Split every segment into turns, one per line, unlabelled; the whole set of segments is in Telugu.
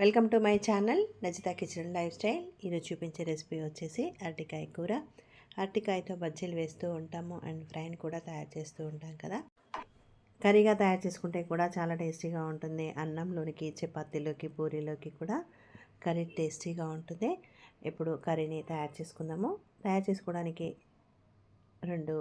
Welcome to my channel Najitha kitchen lifestyle. ఈరోజు చూపించే రెసిపీ వచ్చేసి అరటికాయ కూర. అరటికాయతో బజ్జీలు వేస్తూ ఉంటాము అండ్ ఫ్రైని కూడా తయారు చేస్తూ ఉంటాం కదా. కర్రీగా తయారు చేసుకుంటే కూడా చాలా టేస్టీగా ఉంటుంది. అన్నంలోనికి చపాతీలోకి పూరీలోకి కూడా కర్రీ టేస్టీగా ఉంటుంది. ఇప్పుడు కర్రీని తయారు చేసుకుందాము. తయారు చేసుకోవడానికి రెండు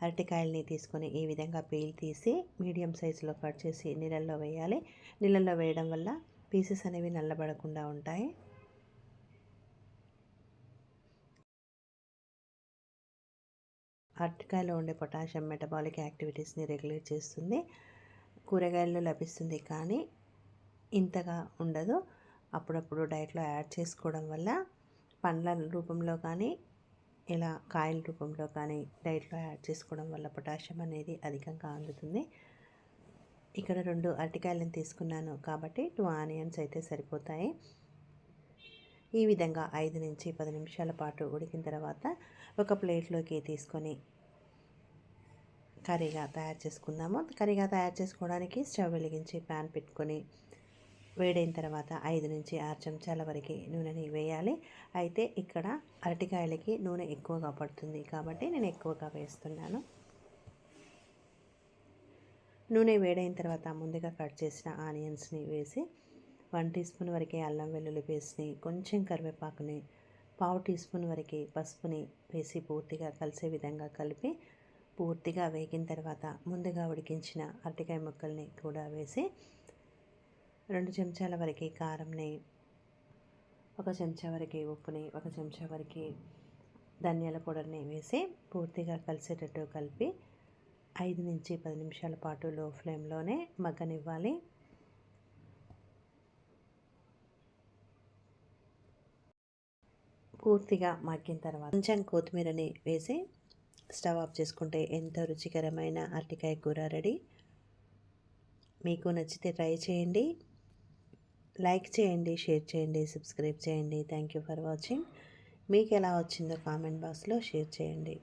అరటికాయలని తీసుకొని ఈ విధంగా పీల్ తీసి మీడియం సైజులో కట్ చేసి నీళ్ళల్లో వేయాలి. నీళ్ళల్లో వేయడం వల్ల పీసెస్ అనేవి నల్లబడకుండా ఉంటాయి. అరటికాయలో ఉండే పొటాషియం మెటబాలిక్ యాక్టివిటీస్ని రెగ్యులేట్ చేస్తుంది. కూరగాయల్లో లభిస్తుంది కానీ ఇంతగా ఉండదు. అప్పుడప్పుడు డైట్లో యాడ్ చేసుకోవడం వల్ల పండ్ల రూపంలో కానీ ఇలా కాయల రూపంలో కానీ డైట్లో యాడ్ చేసుకోవడం వల్ల పొటాషియం అనేది అధికంగా అందుతుంది. ఇక్కడ రెండు అరటికాయలను తీసుకున్నాను కాబట్టి టూ ఆనియన్స్ అయితే సరిపోతాయి. ఈ విధంగా ఐదు నుంచి పది నిమిషాల పాటు ఉడికిన తర్వాత ఒక ప్లేట్లోకి తీసుకొని కర్రీగా తయారు చేసుకుందాము. కర్రీగా తయారు చేసుకోవడానికి స్టవ్ వెలిగించి ప్యాన్ పెట్టుకొని వేడైన తర్వాత ఐదు నుంచి ఆరు చెంచాల వరకు నూనెని వేయాలి. అయితే ఇక్కడ అరటికాయలకి నూనె ఎక్కువగా పడుతుంది కాబట్టి నేను ఎక్కువగా వేస్తున్నాను. నూనె వేడైన తర్వాత ముందుగా కట్ చేసిన ఆనియన్స్ని వేసి వన్ టీ స్పూన్ వరకే అల్లం వెల్లుల్లి పేస్ట్ని కొంచెం కరివేపాకుని పావు టీ స్పూన్ వరకే పసుపుని వేసి పూర్తిగా కలిసే విధంగా కలిపి పూర్తిగా వేగిన తర్వాత ముందుగా ఉడికించిన అరటికాయ ముక్కల్ని కూడా వేసి రెండు చెంచాల వరకు కారంని ఒక చెంచా వరకు ఉప్పుని ఒక చెంచా వరకు ధనియాల పౌడర్ని వేసి పూర్తిగా కలిసేటట్టు కలిపి ఐదు నుంచి పది నిమిషాల పాటు లో ఫ్లేమ్లోనే మగ్గనివ్వాలి. పూర్తిగా మగ్గిన తర్వాత కొంచెం కొత్తిమీరని వేసి స్టవ్ ఆఫ్ చేసుకుంటే ఎంతో రుచికరమైన అరటికాయ కూర రెడీ. మీకు నచ్చితే ట్రై చేయండి. లైక్ చేయండి షేర్ చేయండి సబ్స్క్రైబ్ చేయండి. Thank you for watching. మీకు ఎలా వచ్చిందో కామెంట్ బాక్స్లో షేర్ చేయండి.